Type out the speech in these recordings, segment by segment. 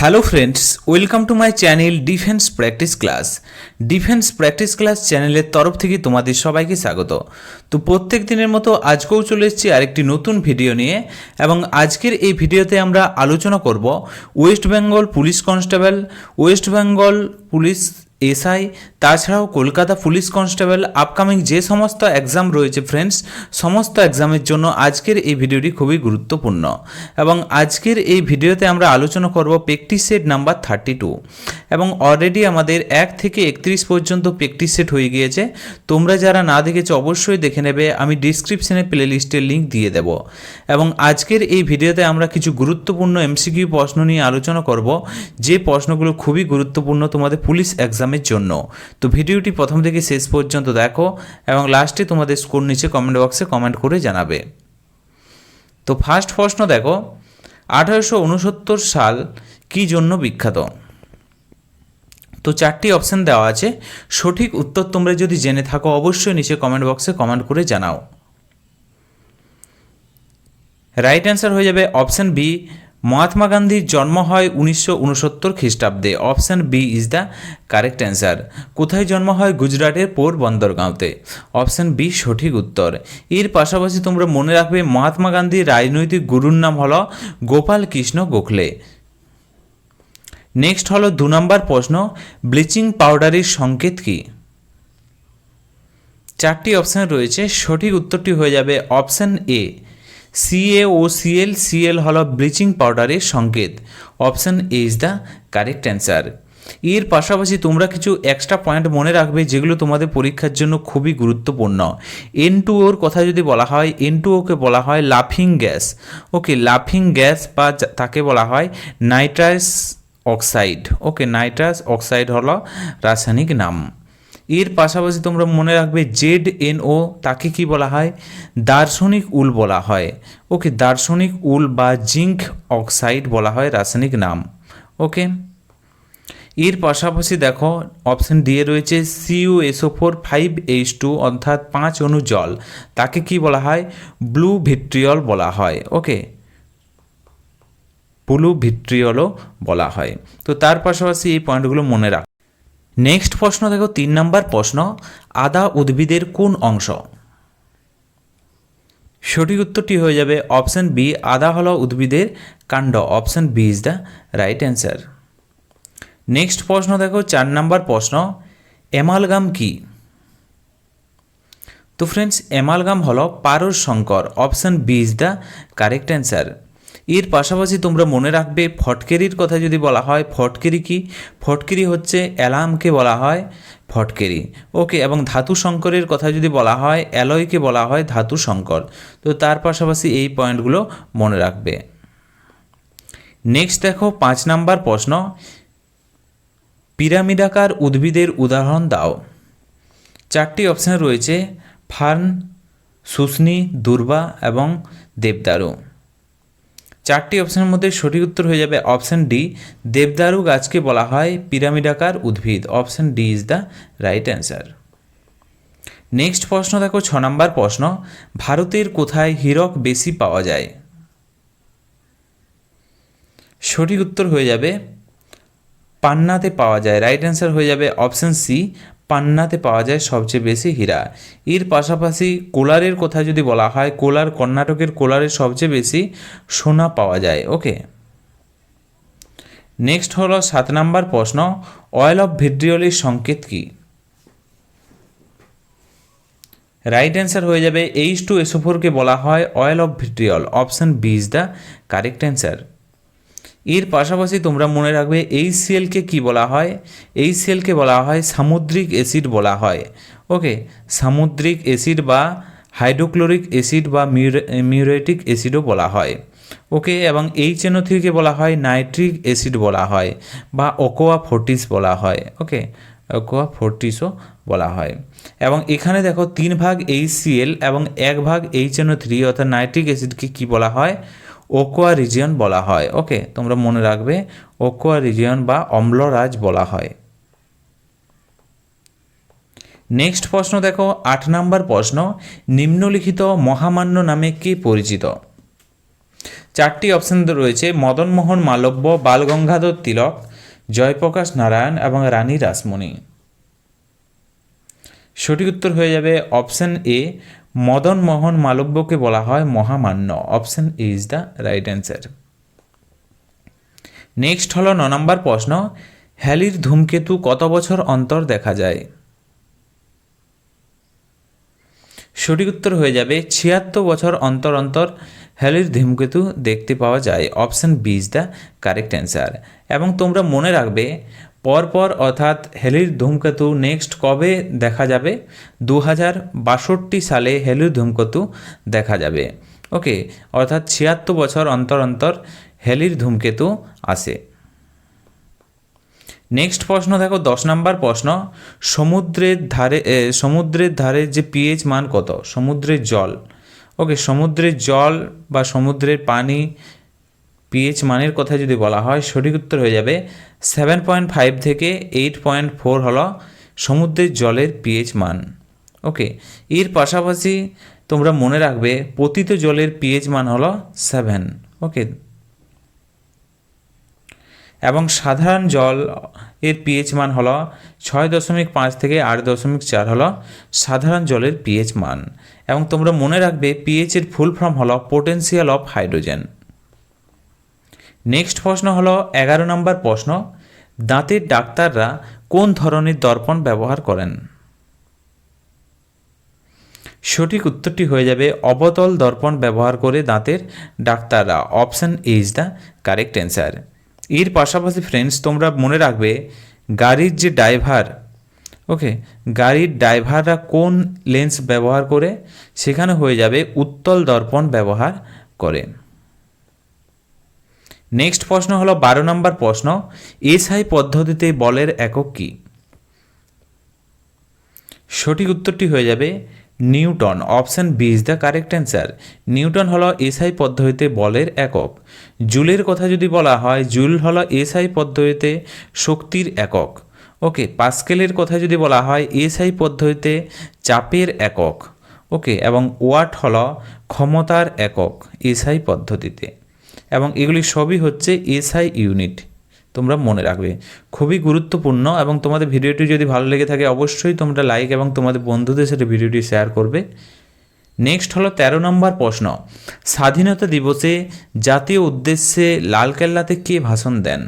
Hello friends welcome to my channel defence practice class defence practice class চ্যানেলের তরফ থেকে তোমাদের সবাইকে স্বাগত। তো প্রত্যেক দিনের মতো আজকেও চলে এসেছি আরেকটি নতুন ভিডিও নিয়ে এবং আজকের এই ভিডিওতে আমরা আলোচনা করব West Bengal police constable West Bengal police SI, তাছাড়াও কলকাতা পুলিশ কনস্টেবল আপকামিং যে সমস্ত এক্সাম রয়েছে ফ্রেন্ডস সমস্ত এক্সামের জন্য আজকের এই ভিডিওটি খুবই গুরুত্বপূর্ণ। এবং আজকের এই ভিডিওতে আমরা আলোচনা করব practice set number thirty two এবং অলরেডি আমাদের এক থেকে একত্রিশ পর্যন্ত প্র্যাকটিস সেট হয়ে গিয়েছে। তোমরা যারা না দেখেছ অবশ্যই দেখে নেবে, আমি ডিসক্রিপশনে প্লে লিস্টের লিঙ্ক দিয়ে দেব। এবং আজকের এই ভিডিওতে আমরা কিছু গুরুত্বপূর্ণ এমসিকিউ প্রশ্ন নিয়ে আলোচনা করব। যে প্রশ্নগুলো খুবই গুরুত্বপূর্ণ তোমাদের পুলিশ এক্সামের জন্য। তো ভিডিওটি প্রথম থেকে শেষ পর্যন্ত দেখো এবং লাস্টে তোমাদের স্কোর নিচে কমেন্ট বক্সে কমেন্ট করে জানাবে। তো ফার্স্ট প্রশ্ন দেখো, আঠারোশো উনসত্তর সাল কি জন্য বিখ্যাত? তো চারটি অপশন দেওয়া আছে। সঠিক উত্তর তোমরা যদি জেনে থাকো, অবশ্যই নিচে কমেন্ট বক্সে কমেন্ট করে জানাও। রাইট অ্যান্সার হয়ে যাবে অপশন বি মহাত্মা গান্ধীর জন্ম হয় উনিশশো উনসত্তর খ্রিস্টাব্দে। Option B is the correct answer. কোথায় জন্ম হয়? গুজরাটের পোর বন্দরগাঁওতে অপশান বি, সঠিক উত্তর। এর পাশাপাশি তোমরা মনে রাখবে, মহাত্মা গান্ধীর রাজনৈতিক গুরুর নাম হলো গোপাল কৃষ্ণ গোখলে। নেক্সট হলো দু নম্বর প্রশ্ন, ব্লিচিং পাউডারের সংকেত কী? চারটি অপশান রয়েছে, সঠিক উত্তরটি হয়ে যাবে option A CA O CL CL হল ব্লিচিং পাউডারের সংকেত। Option A is the correct answer এর পাশাপাশি তোমরা কিছু এক্সট্রা পয়েন্ট মনে রাখবে যেগুলো তোমাদের পরীক্ষার জন্য খুবই গুরুত্বপূর্ণ। এন টু ওর কথা যদি বলা হয় এন টু ওকে বলা হয় লাফিং গ্যাস ওকে লাফিং গ্যাস বা তাকে বলা হয় nitrous oxide okay nitrous oxide হলো রাসায়নিক নাম। এর পাশাপাশি তোমরা মনে রাখবে জেড এন ও তাকে কি বলা হয়? দার্শনিক উল বলা হয়। ওকে, দার্শনিক উল বা জিঙ্ক অক্সাইড বলা হয় রাসায়নিক নাম। ওকে? এর পাশাপাশি দেখো, অপশন ডি এ রয়েছে SO four five H two অর্থাৎ পাঁচ অণু জল। তাকে কি বলা হয়? ব্লু ভিট্রিয়ল বলা হয়। ওকে? ব্লু ভিট্রিয়লও বলা হয়। তো তার পাশাপাশি এই পয়েন্টগুলো মনে রাখ নেক্সট প্রশ্ন দেখো, তিন নম্বর প্রশ্ন, আদা উদ্ভিদের কোন অংশ? সঠিক উত্তরটি হয়ে যাবে অপশন বি, আদা হলো উদ্ভিদের কাণ্ড। Option B is the right answer next প্রশ্ন দেখো, চার নম্বর প্রশ্ন অ্যামালগাম কি? তো ফ্রেন্ডস অ্যামালগাম হলো পারস Shankar option B is the correct answer এর পাশাপাশি তোমরা মনে রাখবে, ফটকেরির কথা যদি বলা হয়, ফটকেরি কি? ফটকেরি হচ্ছে অ্যালামকে বলা হয় ফটকেরি। ওকে, এবং ধাতু শঙ্করের কথা যদি বলা হয়, অ্যালয়কে বলা হয় ধাতু শঙ্কর তো তার পাশাপাশি এই পয়েন্টগুলো মনে রাখবে। নেক্সট দেখো, পাঁচ নাম্বার প্রশ্ন। পিরামিডাকার উদ্ভিদের উদাহরণ দাও। চারটি অপশান রয়েছে, ফার্ন শুষ্নি দুর্বা এবং দেবদারু। চারটি অপশানের মধ্যে সঠিক উত্তর হয়ে যাবে অপশান ডি, দেবদারু গাছকে বলা হয় পিরামিডাকার উদ্ভিদ। Option D is the right answer. Next প্রশ্ন, দেখো ছ নম্বর প্রশ্ন, ভারতের কোথায় হীরক বেশি পাওয়া যায়? সঠিক উত্তর হয়ে যাবে পান্নাতে পাওয়া যায়। রাইট অ্যান্সার হয়ে যাবে অপশান সি পান্নাতে পাওয়া যায় সবচেয়ে বেশি হীরা। এর পাশাপাশি কোলারের কথা যদি বলা হয়, কোলার কর্ণাটকের কোলারে সবচেয়ে বেশি সোনা পাওয়া যায়। ওকে নেক্সট হলো সাত নাম্বার প্রশ্ন অয়েল অফ ভিড্রিয়লের সংকেত কী? রাইট অ্যান্সার হয়ে যাবে এইচ টু এসোফোরকে বলা হয় oil of vitriol option B is the correct answer এর পাশাপাশি তোমরা মনে রাখবে, এই সিএলকে কি বলা হয়? এই সিএলকে বলা হয় সামুদ্রিক অ্যাসিড বলা হয়। ওকে সামুদ্রিক অ্যাসিড বা হাইড্রোক্লোরিক অ্যাসিড বা মিউরেটিক অ্যাসিডও বলা হয়। ওকে এবং এই চেনোথ্রিকে বলা হয় নাইট্রিক অ্যাসিড বলা হয় বা ওকোয়া ফোর্টিস বলা হয়। ওকে ওকোয়া ফোর্টিসও বলা হয়। এবং এখানে দেখো, তিন ভাগ এইচ সিএল এবং এক ভাগ এইচ এনও থ্রি অর্থাৎ নাইট্রিক অ্যাসিডকে কী বলা হয়? ওকোয়া রিজিয়ন বলা হয়। ওকে, তোমরা মনে রাখবে, ওকোয়া রিজিয়ন বা অম্লরাজ বলা হয়। নেক্সট প্রশ্ন দেখো, আট নাম্বার প্রশ্ন, নিম্নলিখিত মহামান্য নামে কে পরিচিত? চারটি অপশন রয়েছে মদনমোহন মালব্য, বালগঙ্গাধর তিলক, জয়প্রকাশ নারায়ণ এবং রানী রাসমণি। সঠিক উত্তর হয়ে যাবে অপশন এ মদন মোহন মালব্যকে বলা হয় মহামান্য। Option is the right answer next হলো ন নম্বর প্রশ্ন, হ্যালির ধূমকেতু কত বছর অন্তর দেখা যায়? সঠিক উত্তর হয়ে যাবে, ছিয়াত্তর বছর অন্তর অন্তর হ্যালির ধূমকেতু দেখতে পাওয়া যায়। Option B is the correct answer এবং তোমরা মনে রাখবে পরপর অর্থাৎ হেলির ধূমকেতু নেক্সট কবে দেখা যাবে? দু হাজার বাষট্টি সালে হেলির ধূমকেতু দেখা যাবে। ওকে অর্থাৎ ছিয়াত্তর বছর অন্তর অন্তর হেলির ধূমকেতু আসে। নেক্সট প্রশ্ন, দেখো, দশ নম্বর প্রশ্ন। সমুদ্রের ধারে সমুদ্রের ধারে যে পিএইচ মান কত? সমুদ্রের জল। ওকে সমুদ্রের জল বা সমুদ্রের পানি পিএইচ মানের কথা যদি বলা হয়, সঠিক উত্তর হয়ে যাবে সেভেন পয়েন্ট ফাইভ থেকে এইট পয়েন্ট ফোর হলো সমুদ্রের জলের পিএইচ মান। ওকে এর পাশাপাশি তোমরা মনে রাখবে পতিত জলের পিএইচ মান হলো সেভেন ওকে এবং সাধারণ জল এর পিএইচ মান হলো ছয় দশমিক পাঁচ থেকে আট দশমিক চার হলো সাধারণ জলের পিএইচ মান। এবং তোমরা মনে রাখবে পিএইচ এর ফুল ফর্ম হলো পোটেন্সিয়াল অফ হাইড্রোজেন নেক্সট প্রশ্ন হলো, এগারো নম্বর প্রশ্ন, দাঁতের ডাক্তাররা কোন ধরনের দর্পণ ব্যবহার করেন? সঠিক উত্তরটি হয়ে যাবে, অবতল দর্পণ ব্যবহার করে দাঁতের ডাক্তাররা। Option is the correct answer এর পাশাপাশি ফ্রেন্ডস তোমরা মনে রাখবে, গাড়ির যে ড্রাইভার ওকে গাড়ির ড্রাইভাররা কোন লেন্স ব্যবহার করে? সেখানে হয়ে যাবে উত্তল দর্পণ ব্যবহার করে। নেক্সট প্রশ্ন হলো বারো নম্বর প্রশ্ন, এসআই পদ্ধতিতে বলের একক কী? সঠিক উত্তরটি হয়ে যাবে Newton, option B is the correct answer. Newton হলো এসআই পদ্ধতিতে বলের একক। জুলের কথা যদি বলা হয়, জুল হলো এসআই পদ্ধতিতে শক্তির একক। ওকে, পাস্কেলের কথা যদি বলা হয়, এসআই পদ্ধতিতে চাপের একক। ওকে, এবং ওয়াট হলো ক্ষমতার একক এসআই পদ্ধতিতে। এবং এগুলি সবই হচ্ছে এসআই ইউনিট। তোমরা মনে রাখবে। খুবই গুরুত্বপূর্ণ এবং তোমাদের ভিডিওটি যদি ভালো লেগে থাকে, অবশ্যই তোমরা লাইক এবং তোমাদের বন্ধুদের সাথে ভিডিওটি শেয়ার করবে। নেক্সট হলো তেরো নম্বর প্রশ্ন। স্বাধীনতা দিবসে জাতীয় উদ্দেশ্যে লালকেল্লাতে কে ভাষণ দেন?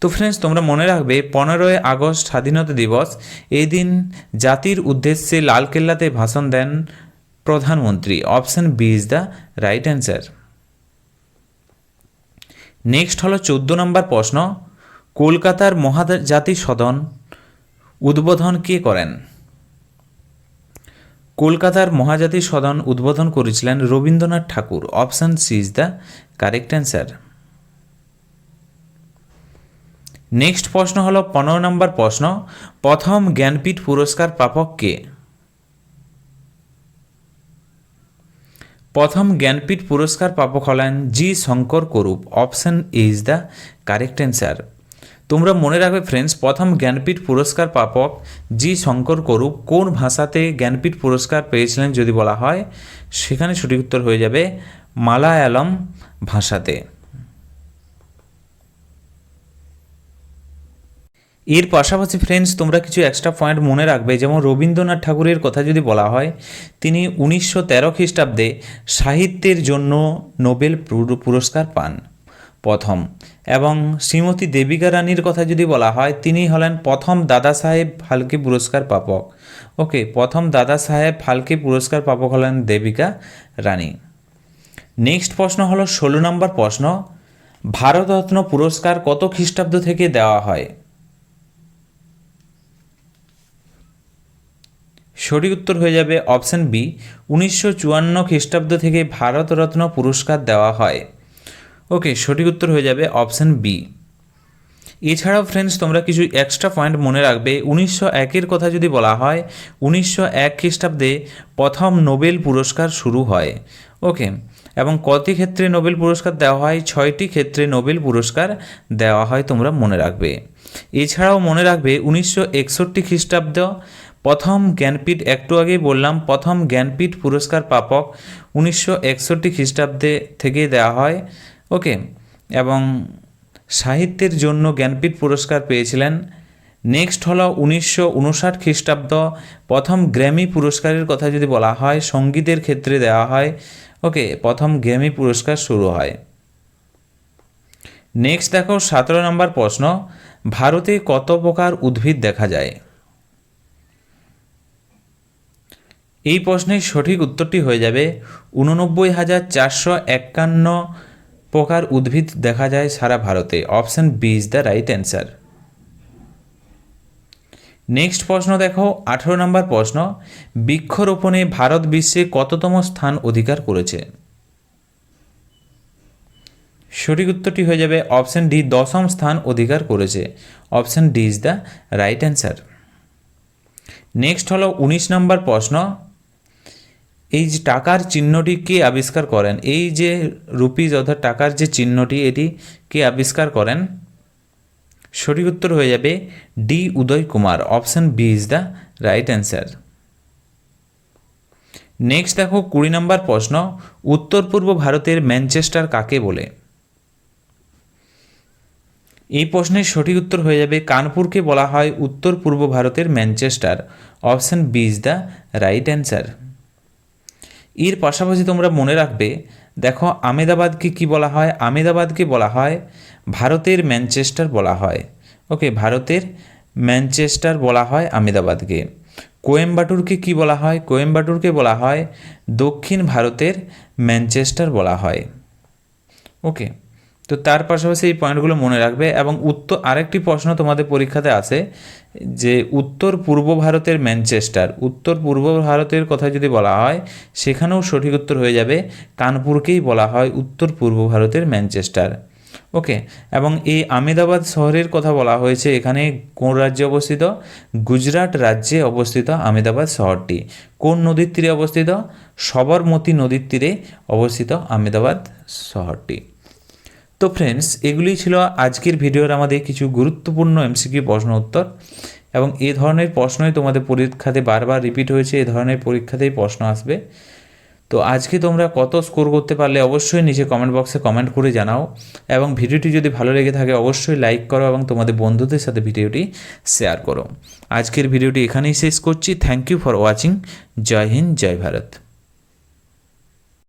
তো ফ্রেন্ডস তোমরা মনে রাখবে, পনেরোই আগস্ট স্বাধীনতা দিবস। এই দিন জাতির উদ্দেশ্যে লালকেল্লাতে ভাষণ দেন প্রধানমন্ত্রী option B is the right answer next হলো চোদ্দ নম্বর প্রশ্ন, কলকাতার মহাজাতি সদন উদ্বোধন কে করেন? কলকাতার মহাজাতি সদন উদ্বোধন করেছিলেন Rabindranath Thakur option C is the correct answer next প্রশ্ন হলো পনেরো নম্বর প্রশ্ন, প্রথম জ্ঞানপীঠ পুরস্কার প্রাপক কে? প্রথম জ্ঞানপীঠ পুরস্কার প্রাপক হলেন G Shankar Kurup, option is the correct answer. তোমরা মনে রাখবে ফ্রেন্ডস প্রথম জ্ঞানপীঠ পুরস্কার প্রাপক জি শঙ্কর করুপ কোন ভাষাতে জ্ঞানপীঠ পুরস্কার পেয়েছিলেন যদি বলা হয়, সেখানে সঠিক উত্তর হয়ে যাবে মালায়ালম ভাষাতে। এর পাশাপাশি ফ্রেন্ডস তোমরা কিছু এক্সট্রা পয়েন্ট মনে রাখবে, যেমন রবীন্দ্রনাথ ঠাকুরের কথা যদি বলা হয়, তিনি উনিশশো তেরো খ্রিস্টাব্দে সাহিত্যের জন্য নোবেল পুরস্কার পান। প্রথম। এবং শ্রীমতী দেবিকা রানীর কথা যদি বলা হয়, তিনি হলেন প্রথম দাদা সাহেব ফালকে পুরস্কার প্রাপক ওকে প্রথম দাদা সাহেব ফালকে পুরস্কার প্রাপক হলেন দেবিকা রানী। নেক্সট প্রশ্ন হলো, ষোলো নম্বর প্রশ্ন, ভারতরত্ন পুরস্কার কত খ্রিস্টাব্দ থেকে দেওয়া হয়? সঠিক উত্তর হয়ে যাবে অপশন বি, উনিশশো চুয়ান্ন খ্রিস্টাব্দ থেকে ভারতরত্ন পুরস্কার দেওয়া হয়। ওকে, সঠিক উত্তর হয়ে যাবে অপশন বি। এছাড়াও ফ্রেন্ডস তোমরা কিছু এক্সট্রা পয়েন্ট মনে রাখবে। উনিশশো একের কথা যদি বলা হয়, উনিশশো এক খ্রিস্টাব্দে প্রথম নোবেল পুরস্কার শুরু হয়। ওকে, এবং কতি ক্ষেত্রে নোবেল পুরস্কার দেওয়া হয়? ছয়টি ক্ষেত্রে নোবেল পুরস্কার দেওয়া হয় তোমরা মনে রাখবে। এছাড়াও মনে রাখবে, উনিশশো একষট্টি খ্রিস্টাব্দ প্রথম জ্ঞানপীঠ, একটু আগেই বললাম, প্রথম জ্ঞানপীঠ পুরস্কার প্রাপক উনিশশো একষট্টি খ্রিস্টাব্দে থেকে দেওয়া হয়। ওকে, এবং সাহিত্যের জন্য জ্ঞানপীঠ পুরস্কার পেয়েছিলেন। নেক্সট হলো উনিশশো উনষাট খ্রিস্টাব্দ, প্রথম গ্র্যামি পুরস্কারের কথা যদি বলা হয়, সঙ্গীতের ক্ষেত্রে দেওয়া হয়। ওকে, প্রথম গ্র্যামি পুরস্কার শুরু হয়। নেক্সট দেখো, সতেরো নম্বর প্রশ্ন, ভারতে কত প্রকার উদ্ভিদ দেখা যায়? এই প্রশ্নের সঠিক উত্তরটি হয়ে যাবে উননব্বই হাজার চারশো একান্ন প্রকার উদ্ভিদ দেখা যায় সারা ভারতে। Option B is the right answer. Next প্রশ্ন দেখো, আঠেরো নম্বর প্রশ্ন, বৃক্ষরোপণে ভারত বিশ্বে কততম স্থান অধিকার করেছে? সঠিক উত্তরটি হয়ে যাবে, অপশান ডি, দশম স্থান অধিকার করেছে। Option D is the right answer. Next হলো, উনিশ নম্বর প্রশ্ন এই যে টাকার চিহ্নটি কে আবিষ্কার করেন? এই যে রুপিজ অর্থাৎ টাকার যে চিহ্নটি, এটি কে আবিষ্কার করেন? সঠিক উত্তর হয়ে যাবে D Uday Kumar, option B is the right answer. Next দেখো, কুড়ি নম্বর প্রশ্ন, উত্তর পূর্ব ভারতের ম্যানচেস্টার কাকে বলে? এই প্রশ্নের সঠিক উত্তর হয়ে যাবে কানপুরকে বলা হয় উত্তর পূর্ব ভারতের Manchester, option B is the right answer. এর পাশাপাশি তোমরা মনে রাখবে, দেখো আমেদাবাদকে কি বলা হয়? আমেদাবাদকে বলা হয় ভারতের ম্যানচেস্টার বলা হয়। ওকে, ভারতের ম্যানচেস্টার বলা হয় আমেদাবাদকে। কোয়েম্বাটুরকে কি বলা হয়? কোয়েম্বাটুরকে বলা হয় দক্ষিণ ভারতের ম্যানচেস্টার বলা হয়। ওকে তো তার পাশাপাশি এই পয়েন্টগুলো মনে রাখবে এবং উত্তর আরেকটি প্রশ্ন তোমাদের পরীক্ষাতে আসে যে উত্তর পূর্ব ভারতের ম্যানচেস্টার, উত্তর পূর্ব ভারতের কথা যদি বলা হয়, সেখানেও সঠিক উত্তর হয়ে যাবে। কানপুরকেই বলা হয় উত্তর পূর্ব ভারতের ম্যানচেস্টার। ওকে, এবং এই আমেদাবাদ শহরের কথা বলা হয়েছে, এখানে কোন রাজ্যে অবস্থিত? গুজরাট রাজ্যে অবস্থিত আমেদাবাদ শহরটি। কোন নদীর তীরে অবস্থিত? সবরমতী নদীর তীরে অবস্থিত আমেদাবাদ শহরটি। তো ফ্রেন্ডস এগুলোই ছিল আজকের ভিডিওর আমাদের কিছু গুরুত্বপূর্ণ এমসিকিউ প্রশ্ন উত্তর। এবং এ ধরনের প্রশ্নই তোমাদের পরীক্ষাতে বারবার রিপিট হয়েছে, এ ধরনের পরীক্ষাতেই প্রশ্ন আসবে। তো আজকে তোমরা কত স্কোর করতে পারলে অবশ্যই নিচে কমেন্ট বক্সে কমেন্ট করে জানাও। এবং ভিডিওটি যদি ভালো লেগে থাকে অবশ্যই লাইক করো এবং তোমাদের বন্ধুদের সাথে ভিডিওটি শেয়ার করো। আজকের ভিডিওটি এখানেই শেষ করছি। Thank you for watching Jai Hind, Jai Bharat.